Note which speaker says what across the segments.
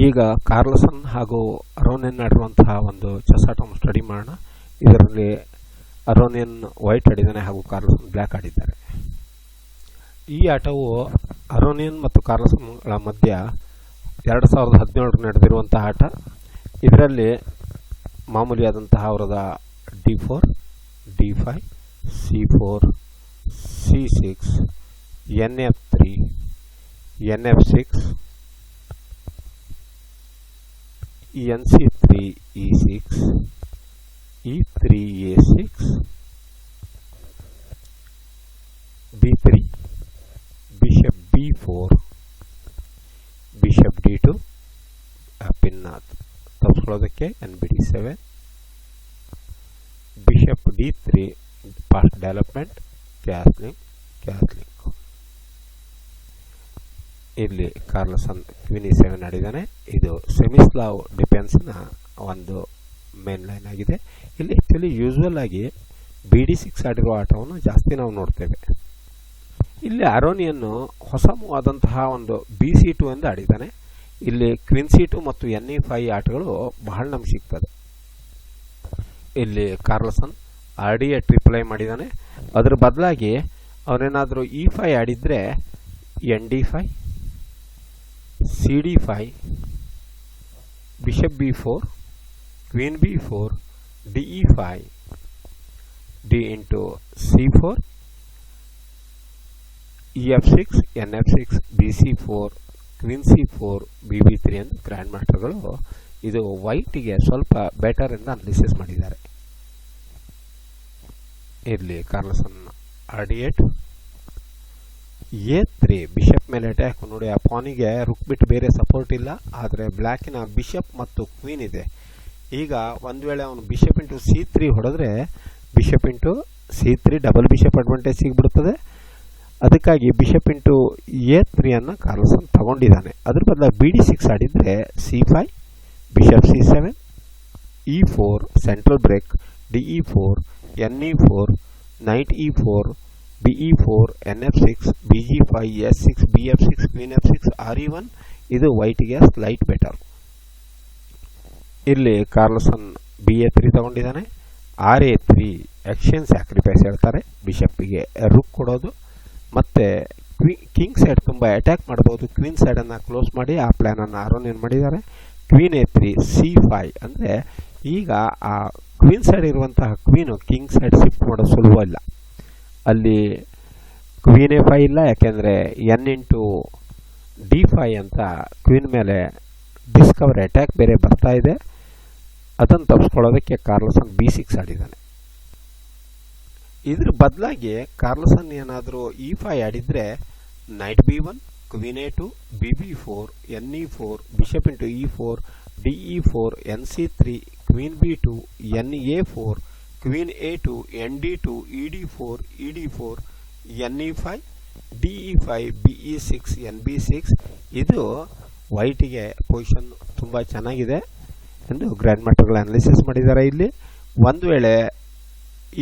Speaker 1: ಈಗ ಕಾರ್ಲಸನ್ ಹಾಗೂ ಅರೋನಿಯನ್ ಆಡಿರುವಂತಹ ಒಂದು ಚೆಸ್ ಆಟವನ್ನು ಸ್ಟಡಿ ಮಾಡೋಣ. ಇದರಲ್ಲಿ ಅರೋನಿಯನ್ ವೈಟ್ ಆಡಿದ್ದಾನೆ ಹಾಗೂ ಕಾರ್ಲಸನ್ ಬ್ಲ್ಯಾಕ್ ಆಡಿದ್ದಾರೆ. ಈ ಆಟವು ಅರೋನಿಯನ್ ಮತ್ತು ಕಾರ್ಲಸನ್ಗಳ ಮಧ್ಯ ಎರಡು ಸಾವಿರದ ಹದಿನೇಳರ ನಡೆದಿರುವಂತಹ ಆಟ. ಇದರಲ್ಲಿ ಮಾಮೂಲಿಯಾದಂತಹ ಅವರದ D four, D five, C four, C six, N F three, N F six N C three E six E three A six B three bishop B four bishop D two ಪಿನ್ನಾತ್ ತಪ್ಪಿಸ್ಕೊಳ್ಳೋದಕ್ಕೆ N B D seven bishop D three fast development castling castling ಇಲ್ಲಿ Carlsen ಕ್ವಿನಿ seven ಆಡಿದ್ದಾನೆ. ಇದು Semi Slav ಡಿಫೆನ್ಸ್ನ ಒಂದು main line ಆಗಿದೆ. ಇಲ್ಲಿ actually usual ಆಗಿ B D six ಆಡಿರುವ ಆಟವನ್ನು ಜಾಸ್ತಿ ನಾವು ನೋಡ್ತೇವೆ. ಇಲ್ಲಿ ಅರೋನಿಯನ್ನು ಹೊಸ ಆದಂತಹ ಒಂದು ಬಿ ಸಿ ಟು ಎಂದು ಆಡಿದ್ದಾನೆ. ಇಲ್ಲಿ ಕ್ವಿನ್ ಸಿ ಟು ಮತ್ತು ಎನ್ ಇ ಫೈ ಆಟಗಳು ಬಹಳ ನಮ್ಗೆ ಸಿಗ್ತದೆ. ಇಲ್ಲಿ ಕಾರ್ಲಸನ್ ಆರ್ ಡಿ ಎ ಟ್ರಿಪ್ಲೈ ಮಾಡಿದ್ದಾನೆ. ಅದರ ಬದಲಾಗಿ ಅವನೇನಾದರೂ ಇ ಫೈ ಆಡಿದರೆ N D five C D five bishop B four queen B four D E five D into C four E F six N F six B C four queen C four B B three ಎಂದು grand ಮಾಸ್ಟರ್ಗಳು ಇದು ವೈಟಿಗೆ ಸ್ವಲ್ಪ better ಎಂದು analysis ಮಾಡಿದ್ದಾರೆ. ಇರಲಿ Carlsen R D eight A three bishop ಮೇಲೆ attack ನೋಡಿ, ಆ ಪಾನಿಗೆ ರುಕ್ ಬಿಟ್ಟು ಬೇರೆ ಸಪೋರ್ಟ್ ಇಲ್ಲ, ಆದರೆ ಬ್ಲ್ಯಾಕಿನ ಬಿಷಪ್ ಮತ್ತು ಕ್ವೀನ್ ಇದೆ. ಈಗ ಒಂದು ವೇಳೆ ಅವನು ಬಿಷಪ್ ಇಂಟು ಸಿ ತ್ರೀ ಹೊಡೆದ್ರೆ bishop into C three double bishop advantage ಸಿಗ್ಬಿಡ್ತದೆ. ಅದಕ್ಕಾಗಿ ಬಿಷಪ್ ಇಂಟು ಎ ತ್ರೀಯನ್ನು ಕಾರ್ಲ್ಸನ್ ತಗೊಂಡಿದ್ದಾನೆ. ಅದ್ರ ಬದಲಾಗಿ ಬಿ ಡಿ ಸಿಕ್ಸ್ ಆಡಿದರೆ C five bishop C seven E four central break D E four N E four knight E four B E four N F six B G five S six B F six queen F six R E one ಇದು ವೈಟಿಗೆ slight better ಇಲ್ಲಿ Carlsen B A three ತಗೊಂಡಿದ್ದಾನೆ. R A three exchange sacrifice ಹೇಳ್ತಾರೆ. ಬಿಷಪ್ಪಿಗೆ rook ಕೊಡೋದು. ಮತ್ತು ಕ್ವಿ king side ತುಂಬ attack ಮಾಡ್ಬೋದು. Queen ಸೈಡನ್ನು ಕ್ಲೋಸ್ ಮಾಡಿ ಆ ಪ್ಲ್ಯಾನನ್ನು ಆರೋನ್ ಏನು ಮಾಡಿದ್ದಾರೆ. Queen A three C five ಅಂದರೆ ಈಗ ಆ ಕ್ವೀನ್ ಸೈಡ್ ಇರುವಂತಹ ಕ್ವೀನು ಕಿಂಗ್ ಸೈಡ್ ಶಿಫ್ಟ್ ಮಾಡೋದು ಸುಲಭ ಇಲ್ಲ. ಅಲ್ಲಿ ಕ್ವೀನ್ ಎ ಫೈ ಇಲ್ಲ, ಯಾಕೆಂದರೆ ಎನ್ ಇಂಟು ಡಿ ಫೈ ಅಂತ ಕ್ವೀನ್ ಮೇಲೆ ಡಿಸ್ಕವರ್ ಅಟ್ಯಾಕ್ ಬೇರೆ ಬರ್ತಾ ಇದೆ. ಅದನ್ನು ತಪ್ಪಿಸ್ಕೊಳ್ಳೋದಕ್ಕೆ ಕಾರ್ಲಸನ್ ಬಿ ಸಿಕ್ಸ್ ಆಡಿದ್ದಾನೆ. ಇದ್ರ ಬದಲಾಗಿ ಕಾರ್ಲಸನ್ ಏನಾದರೂ ಇ ಫೈ ಆಡಿದರೆ knight B one queen A two B B four N E four bishop into E four D E four N C three queen B two N A four queen A two N D two E D four E D four N E five D E five B E six N B six ಇದು ವೈಟಿಗೆ position ತುಂಬ ಚೆನ್ನಾಗಿದೆ ಎಂದು grand ಮಾಸ್ಟರ್ಗಳು analysis ಮಾಡಿದ್ದಾರೆ ಇಲ್ಲಿ. ಒಂದು ವೇಳೆ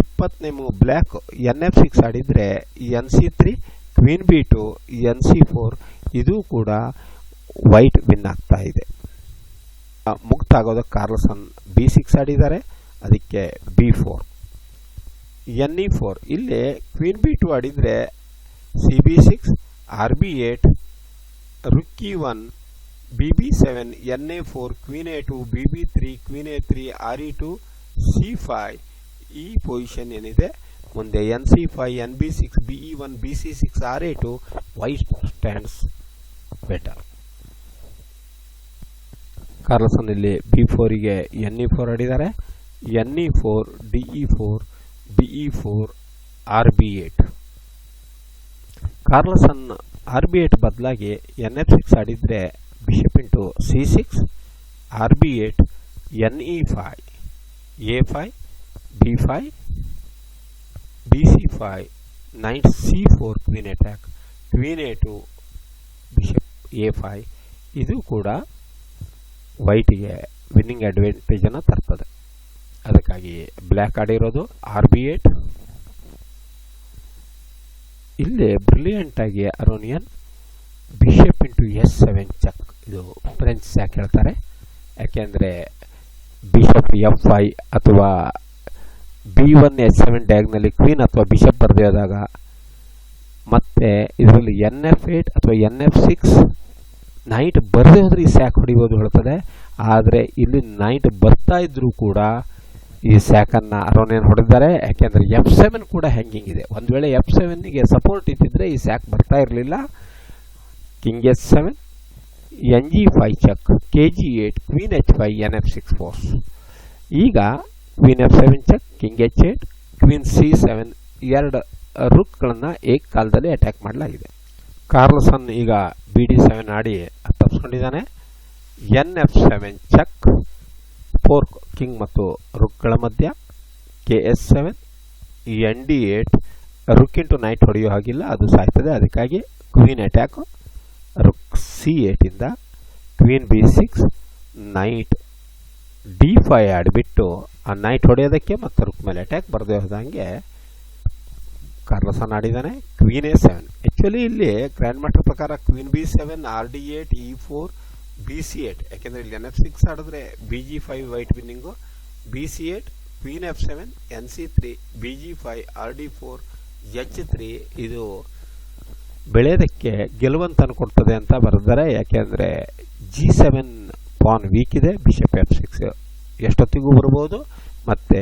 Speaker 1: ಇಪ್ಪತ್ತನೇಮು ಬ್ಲ್ಯಾಕ್ ಎನ್ ಎಫ್ ಸಿಕ್ಸ್ ಆಡಿದರೆ N C three queen B two N C four ಇದು ಕೂಡ ವೈಟ್ ವಿನ್ ಆಗ್ತಾ ಇದೆ. ಮುಕ್ತ ಆಗೋದಕ್ಕೆ ಕಾರ್ಲಸನ್ ಬಿ ಸಿಕ್ಸ್ ಆಡಿದ್ದಾರೆ. ಅದಕ್ಕೆ B four N E four ಇಲ್ಲಿ ಕ್ವೀನ್ ಬಿ ಟು ಆಡಿದರೆ C B six R B eight ರುಕ್ಕಿ one B B seven N A four queen A two B B three queen A three R E two C five ಈ position ಏನಿದೆ? ಮುಂದೆ N C five N B six B E one B C six R A two white stands better Carlsen ಇಲ್ಲಿ B ಫೋರಿಗೆ N E four ಆಡಿದ್ದಾರೆ. N E four D E four B E four R B eight Carlsen R B eight ಬದಲಾಗಿ N F six ಆಡಿದರೆ bishop into C six R B eight N E five A five B five B C five nine C four queen attack queen A two bishop A five ಇದು ಕೂಡ ವೈಟಿಗೆ winning ಅಡ್ವಾಂಟೇಜನ್ನು ತರ್ತದೆ. ಅದಕ್ಕಾಗಿ black ಇರೋದು R B eight. ಇಲ್ಲಿ brilliant ಆಗಿ Aronian bishop into S seven check ಇದು ಫ್ರೆಂಚ್ ಸ್ಯಾಕ್ ಹೇಳ್ತಾರೆ? ಯಾಕೆಂದರೆ ಬಿಷಪ್ ಎಫ್ ಐ ಅಥವಾ ಬಿ ಒನ್ ಎಸ್ ಸೆವೆನ್ ಡ್ಯಾಗ್ನಲ್ಲಿ ಕ್ವೀನ್ ಅಥವಾ ಬಿಷಪ್ ಬರದೇ ಹೋದಾಗ ಮತ್ತು ಇದರಲ್ಲಿ ಎನ್ ಎಫ್ ಏಟ್ ಅಥವಾ ಎನ್ ಎಫ್ ಸಿಕ್ಸ್ ನೈಟ್ ಬರದೇ ಹೋದರೆ ಈ ಸ್ಯಾಕ್ ಹೊಡಿಬೋದು ಹೇಳ್ತದೆ. ಆದರೆ ಇಲ್ಲಿ ನೈಟ್ ಬರ್ತಾ ಇದ್ದರೂ ಕೂಡ ಈ ಸ್ಯಾಕನ್ನು ಅರೋನೇನ್ ಹೊಡೆದಿದ್ದಾರೆ. ಯಾಕೆಂದರೆ ಎಫ್ ಸೆವೆನ್ ಕೂಡ ಹ್ಯಾಂಗಿಂಗ್ ಇದೆ. ಒಂದು ವೇಳೆ ಎಫ್ ಸೆವೆನ್ನಿಗೆ ಸಪೋರ್ಟ್ ಇದ್ದಿದ್ರೆ ಈ ಸ್ಯಾಕ್ ಬರ್ತಾ ಇರಲಿಲ್ಲ. King S seven N G five check K G eight queen H five N F six force ಈಗ queen F seven check king H eight queen C seven ಎರಡು ರುಕ್ಗಳನ್ನು ಏಕ ಕಾಲದಲ್ಲಿ ಅಟ್ಯಾಕ್ ಮಾಡಲಾಗಿದೆ. ಕಾರ್ಲ್ಸನ್ ಈಗ ಬಿ ಡಿ ಸೆವೆನ್ ಆಡಿ ತಪ್ಪಿಸ್ಕೊಂಡಿದ್ದಾನೆ N F seven check fork king ಮತ್ತು ರುಕ್ಗಳ ಮಧ್ಯ K S seven N D eight rook into knight ಹೊಡೆಯೋ ಹಾಗಿಲ್ಲ, ಅದು ಸಾಯ್ತದೆ. ಅದಕ್ಕಾಗಿ queen attack rook C ಏಟಿಂದ queen B six knight D five ಆಡಿಬಿಟ್ಟು ಆ ನೈಟ್ ಹೊಡೆಯೋದಕ್ಕೆ ಮತ್ತು ರುಕ್ ಮೇಲೆ ಅಟ್ಯಾಕ್ ಬರದೇ ಹೋದಂಗೆ ಕಾರ್ಲಸನ್ ಆಡಿದ್ದಾನೆ ಕ್ವೀನ್ ಎ ಸೆವೆನ್ ಆ್ಯಕ್ಚುಲಿ ಇಲ್ಲಿ ಗ್ರ್ಯಾಂಡ್ ಮಾಸ್ಟರ್ ಪ್ರಕಾರ queen B seven R D eight E four B C eight ಯಾಕೆಂದರೆ ಇಲ್ಲಿ ಎನ್ ಎಫ್ ಸಿಕ್ಸ್ ಆಡಿದ್ರೆ B G five white winning B C eight queen F seven N C three B G five R D four H three ಇದು ಬೆಳೆಯೋದಕ್ಕೆ ಗೆಲುವಂತನ ಕೊಡ್ತದೆ ಅಂತ ಬರೆದಾರೆ ಯಾಕೆಂದರೆ ಜಿ ಸೆವೆನ್ ಪಾನ್ ವೀಕ್ ಇದೆ ಬಿಷಪ್ ಎಫ್ ಸಿಕ್ಸ್ ಎಷ್ಟೊತ್ತಿಗೂ ಬರ್ಬೋದು, ಮತ್ತು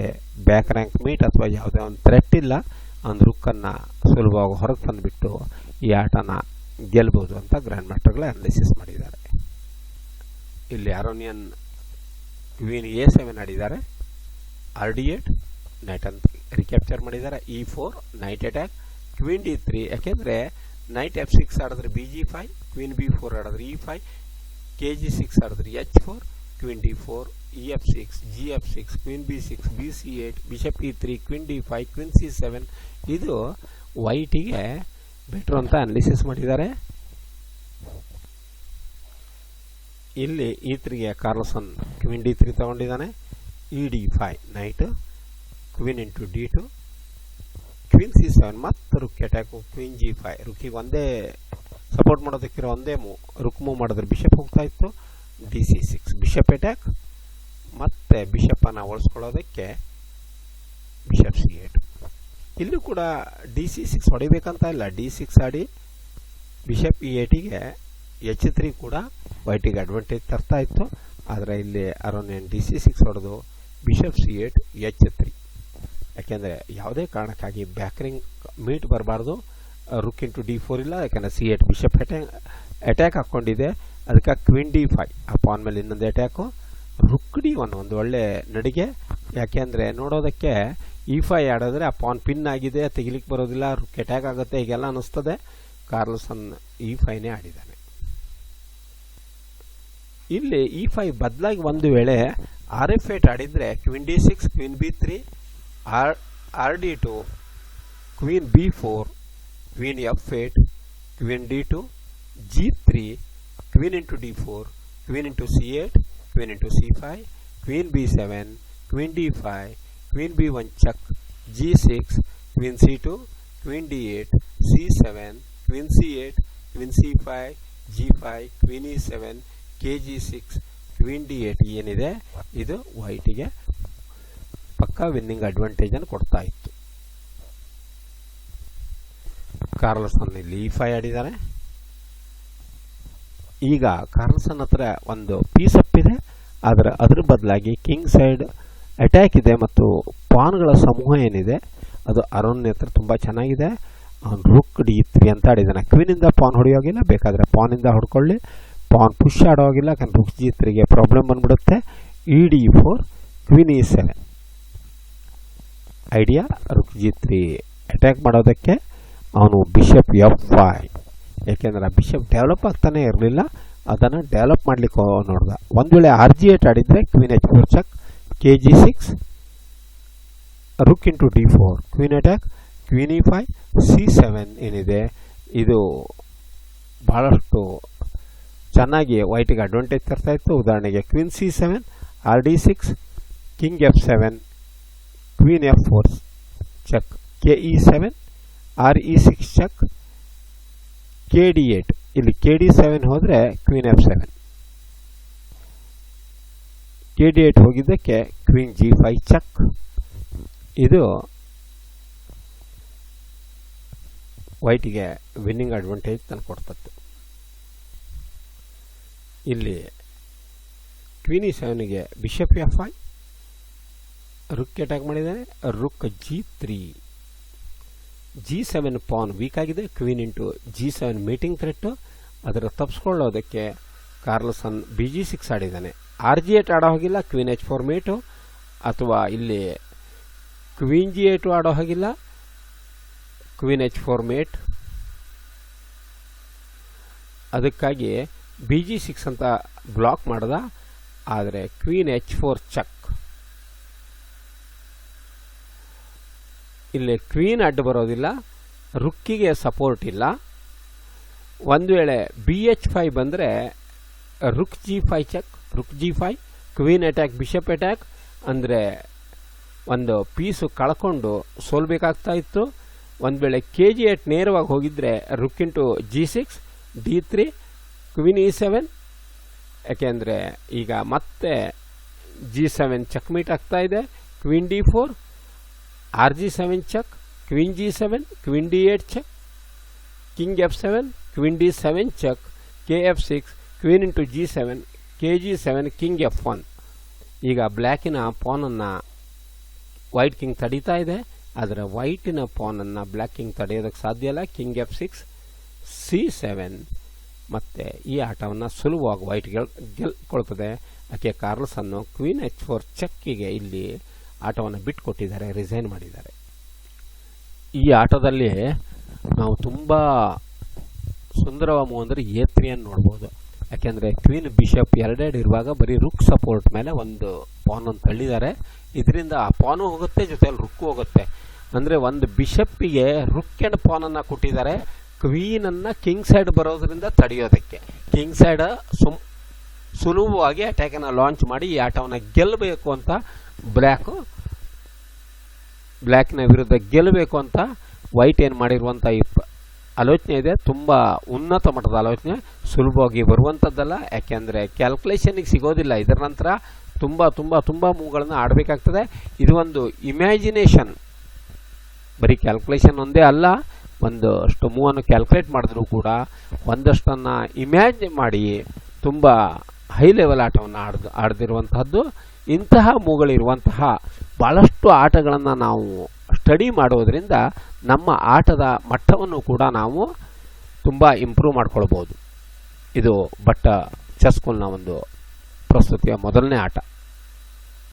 Speaker 1: ಬ್ಯಾಕ್ ರ್ಯಾಂಕ್ ಮೀಟ್ ಅಥವಾ ಯಾವುದೇ ಒಂದು ಥ್ರೆಟ್ ಇಲ್ಲ, ಒಂದು ರುಕ್ಕನ್ನು ಸುಲಭವಾಗಿ ಹೊರಗೆ ತಂದುಬಿಟ್ಟು ಈ ಆಟನ ಗೆಲ್ಬೋದು ಅಂತ ಗ್ರ್ಯಾಂಡ್ ಮಾಸ್ಟರ್ಗಳೇ ಅನಾಲಿಸಿಸ್ ಮಾಡಿದ್ದಾರೆ. ಇಲ್ಲಿ ಆರೋನಿಯನ್ ವಿನ್ ಎ ಸೆವೆನ್ ಆಡಿದ್ದಾರೆ. ಆರ್ ಡಿ ಏಟ್ ನೈಟ್ ಅಂತ ರಿಕ್ಯಾಪ್ಚರ್ ಮಾಡಿದ್ದಾರೆ. E four knight attack queen D three ಯಾಕೆಂದರೆ ನೈಟ್ ಎಫ್ ಸಿಕ್ಸ್ ಆಡಿದ್ರೆ B G five queen B four ಆಡಿದ್ರೆ E five K G six ಆಡಿದ್ರೆ H four queen D four E F six G F six queen B six B C eight bishop E three queen D five queen C seven ಇದು ವೈಟಿಗೆ better ಅಂತ analysis ಮಾಡಿದ್ದಾರೆ. ಇಲ್ಲಿ E ತ್ರೀಗೆ Carlsen queen D three ತಗೊಂಡಿದ್ದಾನೆ. E D five knight queen into D two queen C seven ಮತ್ತು rook attack queen G five ರುಕ್ಕಿಗೆ ಒಂದೇ support ಮಾಡೋದಕ್ಕಿರೋ ಒಂದೇ ಮೂವ್ ರುಕ್ ಮೂವ್ ಮಾಡಿದ್ರೆ ಬಿಷಪ್ ಹೋಗ್ತಾ ಇತ್ತು. D C six bishop attack ಮತ್ತು ಬಿಷಪ್ಪನ್ನು ಉಳಿಸ್ಕೊಳ್ಳೋದಕ್ಕೆ ಬಿಷಪ್ ಸಿ ಏಟ್ ಇಲ್ಲೂ ಕೂಡ ಡಿ ಸಿ ಸಿಕ್ಸ್ ಹೊಡಿಬೇಕಂತ ಇಲ್ಲ. ಡಿ ಸಿಕ್ಸ್ ಆಡಿ ಬಿಷಪ್ ಇ ಏಟಿಗೆ ಎಚ್ ತ್ರೀ ಕೂಡ ವೈಟಿಗೆ ಅಡ್ವಾಂಟೇಜ್ ತರ್ತಾ ಇತ್ತು. ಆದರೆ ಇಲ್ಲಿ ಅರೋನೇನ್ ಡಿ ಸಿ ಸಿಕ್ಸ್ ಹೊಡೆದು bishop C eight H three ಯಾಕೆಂದರೆ ಯಾವುದೇ ಕಾರಣಕ್ಕಾಗಿ ಬ್ಯಾಕ್ರಿಂಗ್ ಮೀಟ್ ಬರಬಾರ್ದು. ರುಕ್ ಇಂಟು ಡಿ ಫೋರ್ ಇಲ್ಲ, ಯಾಕೆಂದರೆ C eight bishop attack attack ಹಾಕ್ಕೊಂಡಿದೆ. ಅದಕ್ಕೆ ಕ್ವೀನ್ ಡಿ ಫೈ ಆ ಪಾನ್ ಮೇಲೆ ಇನ್ನೊಂದು ಅಟ್ಯಾಕು ರುಕ್ ಡಿ ಒನ್ ಒಂದು ಒಳ್ಳೆ ನಡಿಗೆ. ಯಾಕೆಂದರೆ ನೋಡೋದಕ್ಕೆ ಇ ಫೈ ಆಡಿದ್ರೆ ಆ ಪಾನ್ ಪಿನ್ ಆಗಿದೆ, ತೆಗಿಲಿಕ್ಕೆ ಬರೋದಿಲ್ಲ ರುಕ್ ಅಟ್ಯಾಕ್ ಆಗುತ್ತೆ, ಹೀಗೆಲ್ಲ ಅನ್ನಿಸ್ತದೆ ಕಾರ್ಲ್ಸನ್ ಇ ಫೈನೇ ಆಡಿದ್ದಾನೆ. ಇಲ್ಲಿ ಇ ಫೈ ಬದಲಾಗಿ ಒಂದು ವೇಳೆ ಆರ್ ಎಫ್ ಏಟ್ ಆಡಿದರೆ queen D six queen B three R R D two queen B four queen F eight queen D two G three queen into D four queen into C eight queen into C five queen B seven queen D five queen B one check G six queen C two queen D eight C seven queen C eight queen C five G five queen E seven K G six queen D eight ಏನಿದೆ, ಇದು ವೈಟಿಗೆ ಪಕ್ಕ winning ಅಡ್ವಾಂಟೇಜನ್ನು ಕೊಡ್ತಾ ಇತ್ತು. Carlsen ಇಲ್ಲಿ E five ಆಡಿದ್ದಾರೆ ಈಗ Carlsen ಹತ್ರ ಒಂದು ಪೀಸ್ ಅಪ್ ಇದೆ. ಆದರೆ ಅದ್ರ ಬದಲಾಗಿ ಕಿಂಗ್ ಸೈಡ್ ಅಟ್ಯಾಕ್ ಇದೆ ಮತ್ತು ಪಾನ್ಗಳ ಸಮೂಹ ಏನಿದೆ, ಅದು ಅರುಣ್ ಹತ್ರ ತುಂಬ ಚೆನ್ನಾಗಿದೆ. ಅವನು ರುಕ್ ಡಿ ತ್ರೀ ಅಂತ ಆಡಿದ್ದಾನೆ ಕ್ವೀನಿಂದ ಪಾನ್ ಹೊಡೆಯೋಗಿಲ್ಲ, ಬೇಕಾದರೆ ಪಾನಿಂದ ಹೊಡ್ಕೊಳ್ಳಿ. ಪಾನ್ ಪುಷ್ ಆಡೋಗಿಲ್ಲ ಯಾಕಂದ್ರೆ ರುಕ್ ಜಿ ತ್ರೀಗೆ ಪ್ರಾಬ್ಲಮ್ ಬಂದ್ಬಿಡುತ್ತೆ. E D four queen E seven idea rook G three attack ಮಾಡೋದಕ್ಕೆ ಅವನು ಬಿಷಪ್ ಎಫ್ ಫೈ ಯಾಕೆಂದ್ರೆ ಬಿಷಪ್ ಡೆವಲಪ್ ಆಗ್ತಾನೆ ಇರಲಿಲ್ಲ, ಅದನ್ನು ಡೆವಲಪ್ ಮಾಡಲಿಕ್ಕೆ ನೋಡ್ದ. ಒಂದು ವೇಳೆ ಆರ್ ಜಿ ಏಟ್ ಆಡಿದರೆ queen H four check K G six rook into D four queen attack queen E five C seven ಏನಿದೆ, ಇದು ಭಾಳಷ್ಟು ಚೆನ್ನಾಗಿ ವೈಟಿಗೆ ಅಡ್ವಾಂಟೇಜ್ ತರ್ತಾ ಇತ್ತು. ಉದಾಹರಣೆಗೆ queen C seven R D six king F seven queen F four check K E seven R E six check K D eight ಇಲ್ಲಿ K D seven ಹೋದರೆ queen F seven K D eight ಹೋಗಿದ್ದಕ್ಕೆ queen G five check ಇದು ವೈಟಿಗೆ winning advantage ತಂದು ತಂದುಕೊಡ್ತತ್ತು ಇಲ್ಲಿ Queenie ಸೆವೆನ್ಗೆ bishop F I rook attack ಮಾಡಿದ್ದಾನೆ. Rook G three. G seven pawn weak ಆಗಿದೆ. Queen into G seven mating threat ಅದರ ತಪ್ಪಿಸ್ಕೊಳ್ಳೋದಕ್ಕೆ ಕಾರ್ಲಸನ್ ಬಿ ಜಿ ಸಿಕ್ಸ್ ಆಡಿದ್ದಾನೆ. ಆರ್ ಜಿ ಏಟ್ ಆಡೋ ಹೋಗಿಲ್ಲ, ಕ್ವೀನ್ ಎಚ್ ಫೋರ್ ಮೇಟು. ಅಥವಾ ಇಲ್ಲಿ ಕ್ವೀನ್ ಜಿ ಏಟು ಆಡೋ ಹಾಗಿಲ್ಲ, ಕ್ವೀನ್ ಎಚ್ ಫೋರ್ ಮೇಟ್. ಅದಕ್ಕಾಗಿ ಬಿ ಜಿ ಸಿಕ್ಸ್ ಅಂತ ಬ್ಲಾಕ್ ಮಾಡ್ದ, ಆದರೆ ಕ್ವೀನ್ ಎಚ್ ಫೋರ್ ಚಕ್ ಇಲ್ಲಿ ಕ್ವೀನ್ ಅಡ್ಡ ಬರೋದಿಲ್ಲ ರುಕ್ಕಿಗೆ ಸಪೋರ್ಟ್ ಇಲ್ಲ. ಒಂದು ವೇಳೆ ಬಿ ಎಚ್ ಫೈ ಬಂದರೆ rook G five check rook G five queen attack bishop attack ಅಂದರೆ ಒಂದು ಪೀಸು ಕಳ್ಕೊಂಡು ಸೋಲ್ಬೇಕಾಗ್ತಾ ಇತ್ತು. ಒಂದು ವೇಳೆ ಕೆ ಜಿ ಎಟ್ ನೇರವಾಗಿ ಹೋಗಿದ್ರೆ rook into G six D three queen E seven ಯಾಕೆಂದರೆ ಈಗ ಮತ್ತೆ ಜಿ ಸೆವೆನ್ ಚೆಕ್ ಮೀಟ್ ಆಗ್ತಾ ಇದೆ. Queen D four R G seven check queen G seven queen D eight check king F seven queen D seven check K F six queen into G seven K G seven king F one ಈಗ ಬ್ಲ್ಯಾಕಿನ ಪಾನನ್ನು white king ತಡೀತಾ ಇದೆ. ಆದರೆ ವೈಟಿನ ಪಾನನ್ನು black king ತಡೆಯೋದಕ್ಕೆ ಸಾಧ್ಯ ಇಲ್ಲ. King F six C seven ಮತ್ತು ಈ ಆಟವನ್ನು ಸುಲಭವಾಗಿ ವೈಟ್ ಗೆಲ್, ಗೆಲ್ಕೊಳ್ತದೆ. ಯಾಕೆ ಕಾರ್ಲ್ಸನ್ನು ಕ್ವೀನ್ ಎಚ್ ಫೋರ್ ಚೆಕ್ಕಿಗೆ ಇಲ್ಲಿ ಆಟವನ್ನು ಬಿಟ್ಟುಕೊಟ್ಟಿದ್ದಾರೆ ರಿಸೈನ್ ಮಾಡಿದ್ದಾರೆ. ಈ ಆಟದಲ್ಲಿ ನಾವು ತುಂಬ ಸುಂದರವಾಮು ಅಂದರೆ ಎ ತ್ರೀಯನ್ನು ನೋಡ್ಬೋದು. ಯಾಕೆಂದರೆ ಕ್ವೀನ್ ಬಿಷಪ್ ಎರಡೆರಡು ಇರುವಾಗ ಬರೀ ರುಕ್ ಸಪೋರ್ಟ್ ಮೇಲೆ ಒಂದು ಪಾನನ್ನು ತಳ್ಳಿದ್ದಾರೆ. ಇದರಿಂದ ಆ ಪಾನು ಹೋಗುತ್ತೆ, ಜೊತೆಯಲ್ಲಿ ರುಕ್ಕು ಹೋಗುತ್ತೆ. ಅಂದರೆ ಒಂದು ಬಿಷಪ್ಪಿಗೆ ರುಕ್ ಆ್ಯಂಡ್ ಪಾನನ್ನು ಕೊಟ್ಟಿದ್ದಾರೆ. ಕ್ವೀನನ್ನು ಕಿಂಗ್ ಸೈಡ್ ಬರೋದ್ರಿಂದ ತಡೆಯೋದಕ್ಕೆ. ಕಿಂಗ್ ಸೈಡ್ ಸುಮ್ ಸುಲಭವಾಗಿ ಅಟ್ಯಾಕನ್ನು ಲಾಂಚ್ ಮಾಡಿ ಈ ಆಟವನ್ನು ಗೆಲ್ಲಬೇಕು ಅಂತ ಬ್ಲ್ಯಾಕು, ಬ್ಲ್ಯಾಕ್ನ ವಿರುದ್ಧ ಗೆಲ್ಲಬೇಕು ಅಂತ ವೈಟ್ ಏನು ಮಾಡಿರುವಂಥ ಈ ಆಲೋಚನೆ ಇದೆ. ತುಂಬ ಉನ್ನತ ಮಟ್ಟದ ಆಲೋಚನೆ, ಸುಲಭವಾಗಿ ಬರುವಂಥದ್ದಲ್ಲ ಯಾಕೆಂದರೆ ಕ್ಯಾಲ್ಕುಲೇಷನಿಗೆ ಸಿಗೋದಿಲ್ಲ. ಇದರ ನಂತರ ತುಂಬ ತುಂಬ ತುಂಬ ಮೂಗಳನ್ನ ಆಡಬೇಕಾಗ್ತದೆ. ಇದು ಒಂದು ಇಮ್ಯಾಜಿನೇಷನ್ ಬರೀ ಕ್ಯಾಲ್ಕುಲೇಷನ್ ಒಂದೇ ಅಲ್ಲ ಒಂದಷ್ಟು ಮೂವನ್ನು ಕ್ಯಾಲ್ಕುಲೇಟ್ ಮಾಡಿದ್ರೂ ಕೂಡ ಒಂದಷ್ಟನ್ನು ಇಮ್ಯಾಜ್ ಮಾಡಿ ತುಂಬ ಹೈ ಲೆವೆಲ್ ಆಟವನ್ನು ಆಡ್ದು, ಆಡ್ದಿರುವಂತಹದ್ದು ಇಂತಹ ಮೂಗಳಿರುವಂತಹ ಭಾಳಷ್ಟು ಆಟಗಳನ್ನು ನಾವು ಸ್ಟಡಿ ಮಾಡೋದರಿಂದ ನಮ್ಮ ಆಟದ ಮಟ್ಟವನ್ನು ಕೂಡ ನಾವು ತುಂಬ ಇಂಪ್ರೂವ್ ಮಾಡ್ಕೊಳ್ಬೋದು. ಇದು ಬಟ್ಟ ಚೆಸ್ ಸ್ಕೂಲ್ನ ಒಂದು ಪ್ರಸ್ತುತಿಯ ಮೊದಲನೇ ಆಟ.